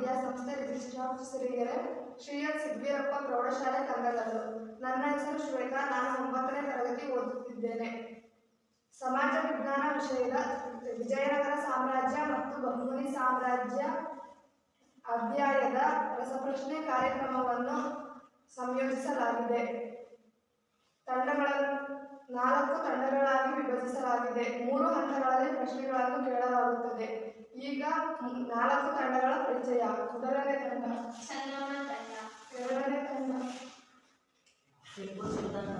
ವಿದ್ಯಾಸಂಸ್ಥೆ registrar Sirigere S ಸಿದ್ವೀರಪ್ಪ ಪ್ರೌಢಶಾಲೆ ಕಂದಗಲ್ಲು ನನ್ನ ಹೆಸರು ಶ್ವೇತಾ. ನಾನು ಒಂಬತ್ತನೇ ತರಗತಿ ಓದುತ್ತಿದ್ದೇನೆ. ಸಮಾಜ ವಿಜ್ಞಾನ ವಿಷಯದ ವಿಜಯನಗರ ಸಾಮ್ರಾಜ್ಯ ಮತ್ತು ಬಹುಮನಿ ಸಾಮ್ರಾಜ್ಯ ಅಧ್ಯಾಯದ ರಸಪ್ರಶ್ನೆ ಕಾರ್ಯಕ್ರಮವನ್ನು ಸಂಯೋಜಿಸಲಾಗಿದೆ. ತಂಡಗಳನ್ನು ನಾಲ್ಕು ತಂಡಗಳಾಗಿ ವಿಭಜಿಸಲಾಗಿದೆ. ಮೂರು ಹಂತಗಳಲ್ಲಿ ಪ್ರಶ್ನೆಗಳನ್ನು ಕೇಳಲಾಗುತ್ತದೆ. ಈಗ ಮ್- ನಾಲ್ಕು ತಂಡಗಳ ಪರಿಚಯ ಮೊದಲನೇ ತಂಡ ಸಂಗಮ ತಂಡ ಎರಡನೇ ತಂಡ ಟಿಪ್ಪು ಸುಲ್ತಾನ್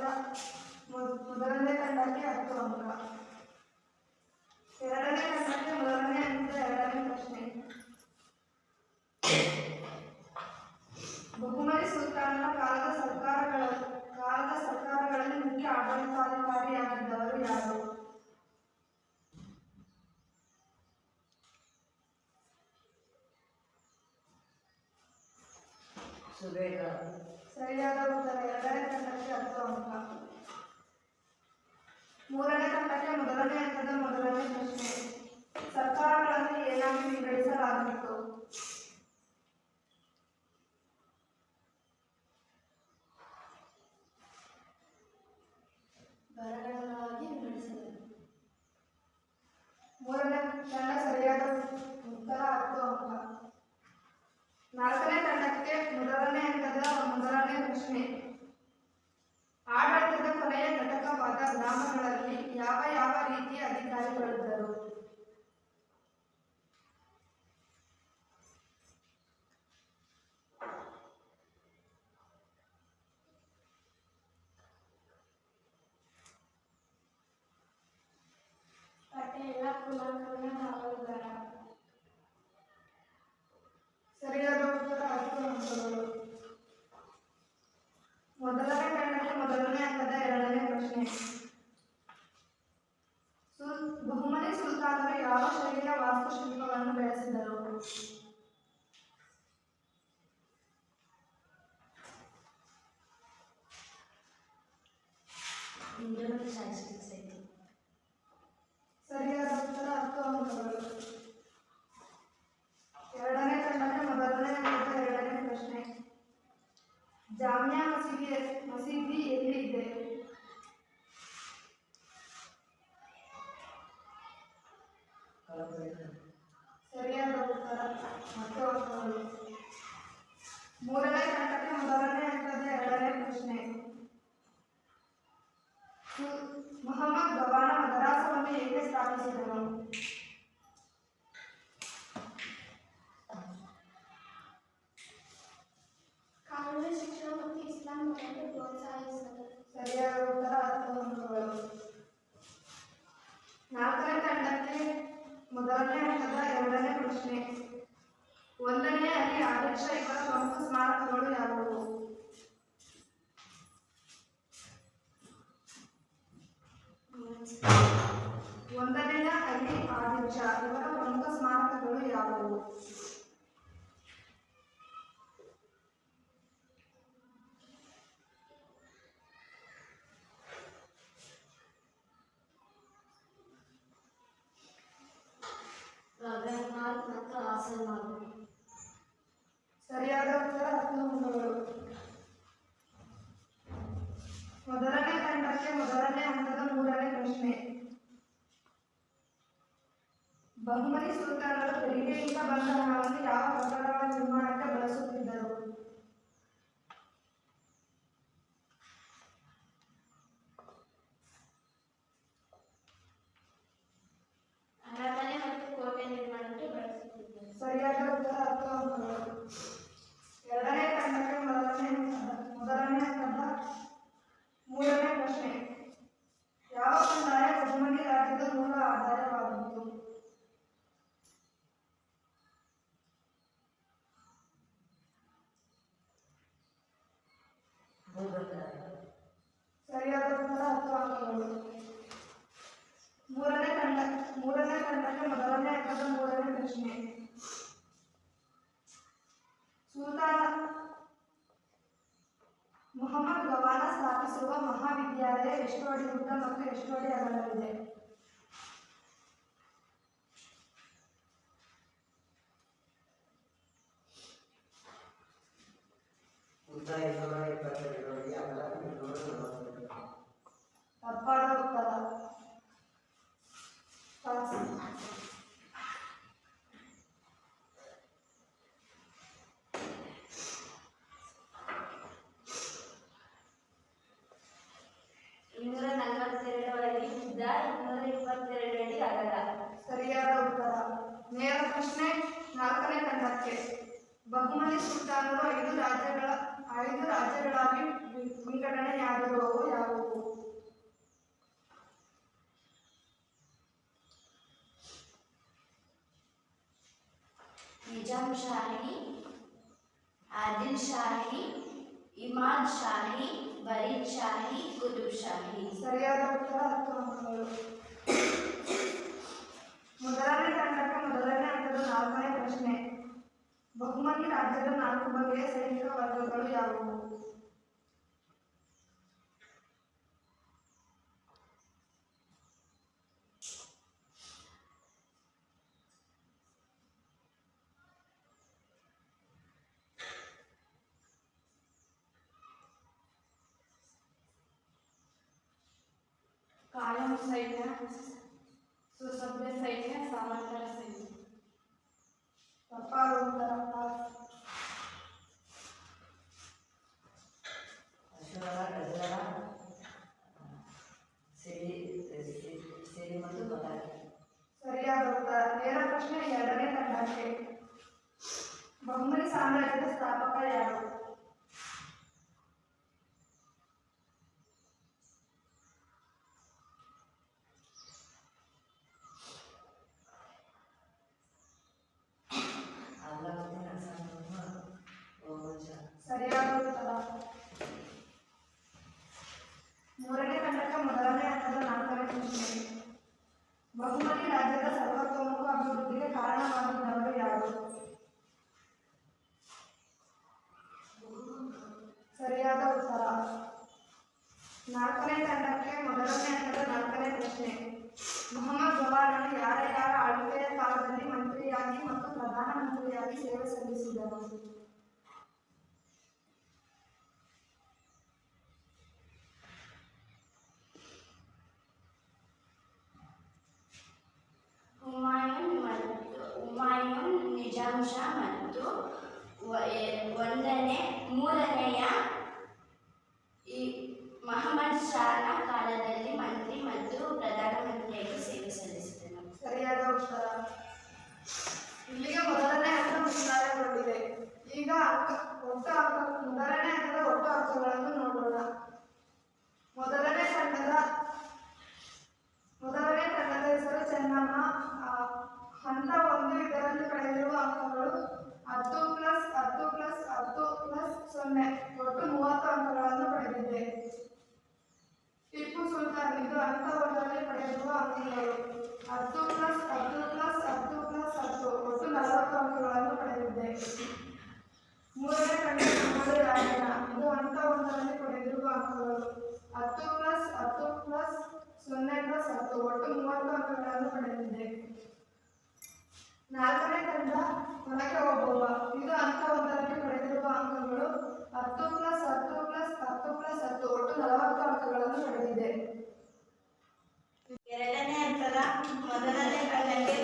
ಸರಿಯಾದ ಉತ್ತರ ಮೊದ್- ಮೊದಲನೇ ತಂಡಕ್ಕೆ ಹತ್ತು ಅಂಕ ಎರಡನೇ ತಂಡಕ್ಕೆ ಮೊದಲನೇ ಹಂತದ ಎರಡನೇ ಪ್ರಶ್ನೆ ಬಹುಮನಿ ಸುಲ್ತಾನನ ಕಾಲದ ಸರ್ಕಾರಗಳ ಕಾಲದ ಸರ್ಕಾರಗಳಲ್ಲಿ ಮುಖ್ಯ ಆಡಳಿತಾಧಿಕಾರಿಯಾಗಿದ್ದವರು ಯಾರು ಸುಬೇಗ ಹತ್ತು ಅಂಕಗಳು ಮೊದಲನೇ ತಂಡಕ್ಕೆ ಮೊದಲನೇ ಅಂಕದ ಎರಡನೇ ಪ್ರಶ್ನೆ ಕಲಬುರಗಿ ಒಂದನೇ ಅಲಿ ಆದರ್ಶ ಇವರ ಪ್ರಮುಖ ಸ್ಮಾರಕಗಳು ಯಾವುವು ಒಂದನೆಯ ಅಲಿ ಆದಿಲ್ ಶಾ ಇವರ ಪ್ರಮುಖ ಸ್ಮಾರಕಗಳು ಯಾವುವು ರವೀಂದ್ರನಾಥ್ ಮತ್ತು ಹಾಸನಮಾಲ್ ಸರಿಯಾದ ಉತ್ತರ ಹತ್ತು ಅಂಕಗಳು ಮೊದಲನೇ ತಂಡಕ್ಕೆ ಮೊದಲನೇ ಹಂತದ ಮೂರನೇ ಪ್ರಶ್ನೆ. ಬಹುಮನಿ ಸುಲ್ತಾನರು ತೆರಿಗೆಯಿಂದ ಬಂದ ಹಣವನ್ನು ಯಾವ ಕಟ್ಟಡಗಳ ನಿರ್ಮಾಣಕ್ಕೆ ಬಳಸುತ್ತಿದ್ದರು? ಮಹಾವಿದ್ಯಾಲಯ ಎಷ್ಟು ಅಡಿ ಉದ್ದ ಮತ್ತು ಎಷ್ಟು ಅಡಿ ಅಗಲವಿದೆ ವಿಂಗಡಣೆಯಾಗಿರುವವು ಯಾವುವು ನಿಜಾಂ ಶಾಹಿ ಆದಿಲ್ ಶಾಹಿ ಇಮಾದ್ ಶಾಹಿ ಬರೀದ್ ಶಾಹಿ ಕುತುಬ್ ಶಾಹಿ ಸರಿಯಾದ ಉತ್ತರ ಹತ್ತು ಅಂಕಗಳು. ಮೊದಲನೇ ತಂಡಕ್ಕೆ ಮೊದಲನೇ ಹಂತದ ನಾಲ್ಕನೇ ಪ್ರಶ್ನೆ. ಬಹುಮತಿ ರಾಜ್ಯದ ನಾಲ್ಕು ಬಗೆಯ ಸೈನಿಕ ವರ್ಗಗಳು ಯಾವುವು? save now. ಅಭಿವೃದ್ಧಿಗೆ ಕಾರಣವಾಗಿದ್ದವರು ಯಾರು ಸರಿಯಾದ ಉತ್ತರ ನಾಲ್ಕನೇ ತಂಡಕ್ಕೆ ಮೊದಲನೇ ಹಂತದ ನಾಲ್ಕನೇ ಪ್ರಶ್ನೆ ಮೊಹಮ್ಮದ್ ಜವಾನನು ಯಾರ ಯಾರ ಆಳ್ವಿಕೆಯ ಕಾಲದಲ್ಲಿ ಮಂತ್ರಿಯಾಗಿ ಮತ್ತು ಪ್ರಧಾನಮಂತ್ರಿಯಾಗಿ ಸೇವೆ ಸಲ್ಲಿಸಿದರು ಶಾ ಮತ್ತು ಒಂದನೇ ಮೂರನೆಯ ಈ ಮಹಮ್ಮದ್ ಶಾನ ಕಾಲದಲ್ಲಿ ಮಂತ್ರಿ ಮತ್ತು ಪ್ರಧಾನಮಂತ್ರಿಯಾಗಿ ಸೇವೆ ಸಲ್ಲಿಸಿದನು ಸರಿಯಾದ ಉತ್ತರ ಇಲ್ಲಿಗೆ ಮೊದಲನೇ ಹಂತ ಮುಕ್ತಾಯಗೊಂಡಿದೆ ಈಗ ಅಂಕ ಒಟ್ಟು ಅಂಕ ಮೊದಲನೇ ಹಂತದ ಒಟ್ಟು ಅಂಕಗಳನ್ನು ನೋಡೋಣ ಮೊದಲನೇ ತಂಡದ ಮೊದಲನೇ ತಂಡದ ಹೆಸರು ಚೆನ್ನಮ್ಮ ಆ, ಹಂತ ಒಂದು ಇದರಲ್ಲಿ ಪಡೆದಿರುವ ಅಂಕಗಳು ಹತ್ತು ಪ್ಲಸ್ ಹತ್ತು ಪ್ಲಸ್ ಹತ್ತು ಪ್ಲಸ್ ಸೊನ್ನೆ ಒಟ್ಟು ಮೂವತ್ತು ಅಂಕಗಳನ್ನು ಪಡೆದಿದೆ ಇದು ಹಂತ ಒಂದರಲ್ಲಿ ಪಡೆದಿರುವ ಅಂಕಗಳು. ಹತ್ತು ಪ್ಲಸ್ ಹತ್ತು ಪ್ಲಸ್ ಹತ್ತು ಪ್ಲಸ್ ಹತ್ತು, ಒಟ್ಟು ನಲವತ್ತು ಅಂಕಗಳನ್ನು ಪಡೆದಿದೆ ಮೂರನೇ ತಂಡ ರಾಯಣ ಇದು ಹಂತ ಒಂದರಲ್ಲಿ ಪಡೆದಿರುವ ಅಂಕಗಳು. ಹತ್ತು ಪ್ಲಸ್ ಹತ್ತು ಪ್ಲಸ್ ಸೊನ್ನೆ ಪ್ಲಸ್ ಹತ್ತು, ಒಟ್ಟು ಮೂವತ್ತು ಅಂಕಗಳನ್ನು ಪಡೆದಿದೆ ನಾಲ್ಕನೇ ತಂಡ ಒಳಗೆ ಹೋಗುವ. ಇದು ಅಂತ ಒಂದರಲ್ಲಿ ಪಡೆದಿರುವ ಅಂಕಗಳು. ಹತ್ತು ಪ್ಲಸ್ ಹತ್ತು ಪ್ಲಸ್ ಹತ್ತು ಪ್ಲಸ್ ಹತ್ತು, ಒಟ್ಟು ನಲವತ್ತು ಅಂಕಗಳನ್ನು ಪಡೆದಿದೆ ಎರಡನೇ ಹಂತದ ಮೊದಲನೇ ತಂಡಕ್ಕೆ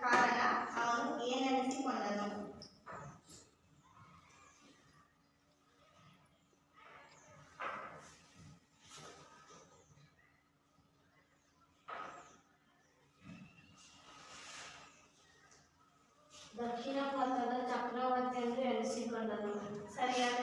ಕಾರಣ ಅವನು ಏನನಿಸಿಕೊಂಡನು ದಕ್ಷಿಣ ಪಥದ ಚಕ್ರವರ್ತಿ ಎಂದು ಎನಿಸಿಕೊಂಡನು ಸರಿಯಾದ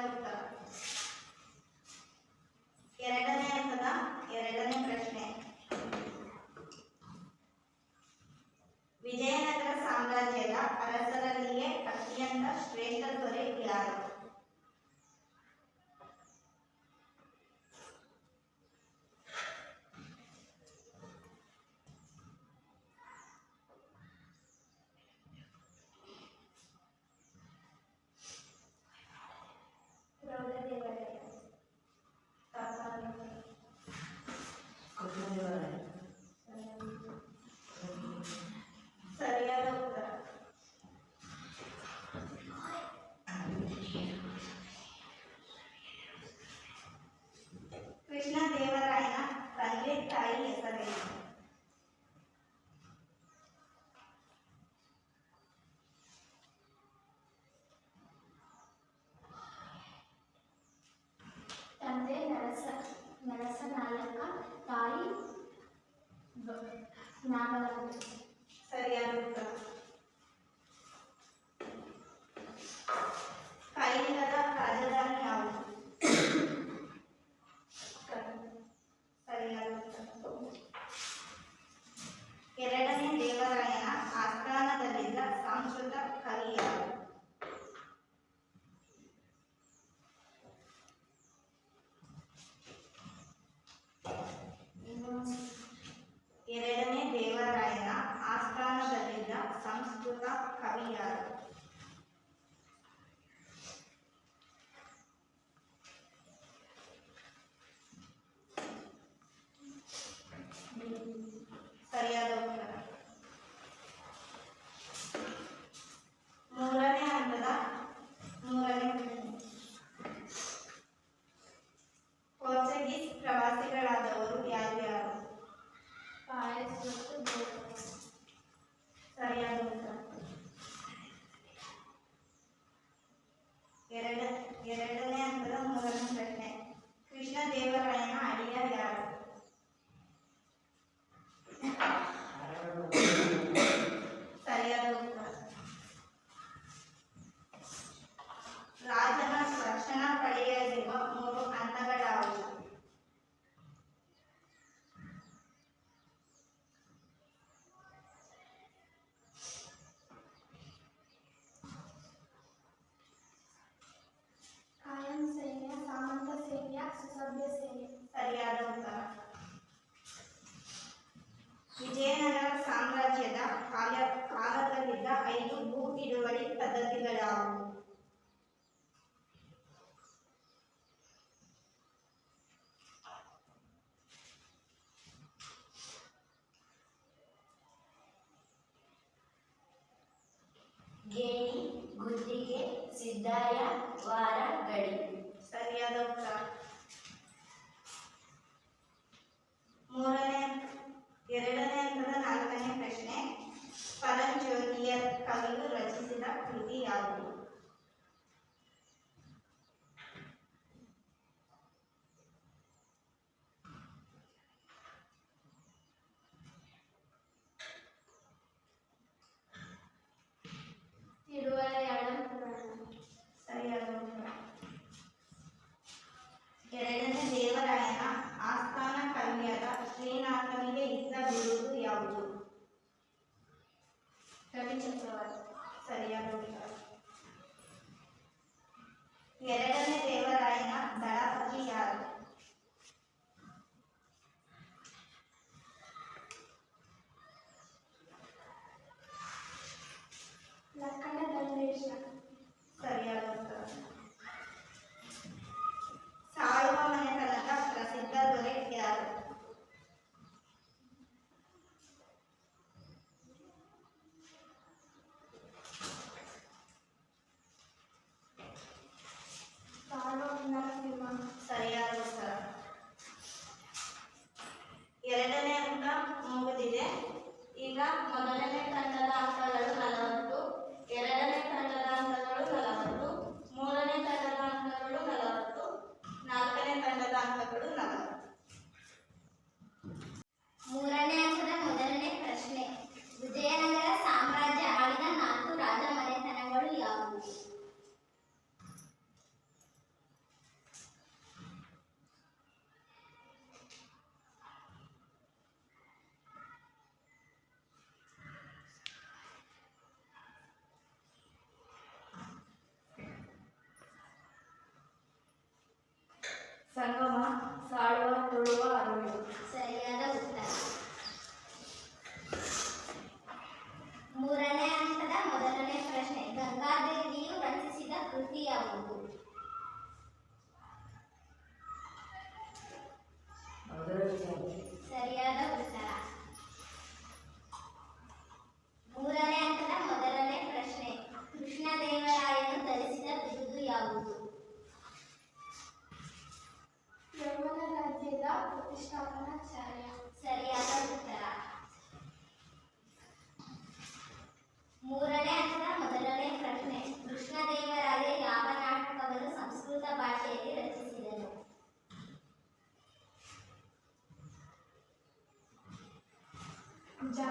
Amen. ಎರಡನೇ ಹಂತದ ಮೂರನೇ ಪ್ರಶ್ನೆ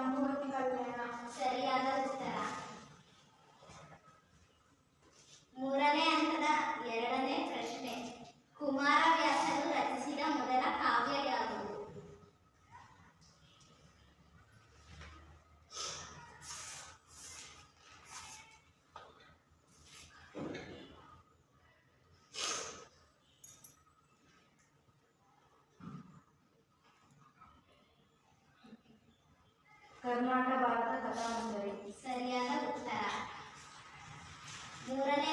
ಜಾಂಬುವತಿ ಕಲ್ಯಾಣ ಸರಿಯಾದ ಉತ್ತರ ಕರ್ನಾಟಕ ಭಾರತ ಕಥಾಮಂಜರಿ ಸರಿಯಾದ ಉತ್ತರ. ಮೂರನೇ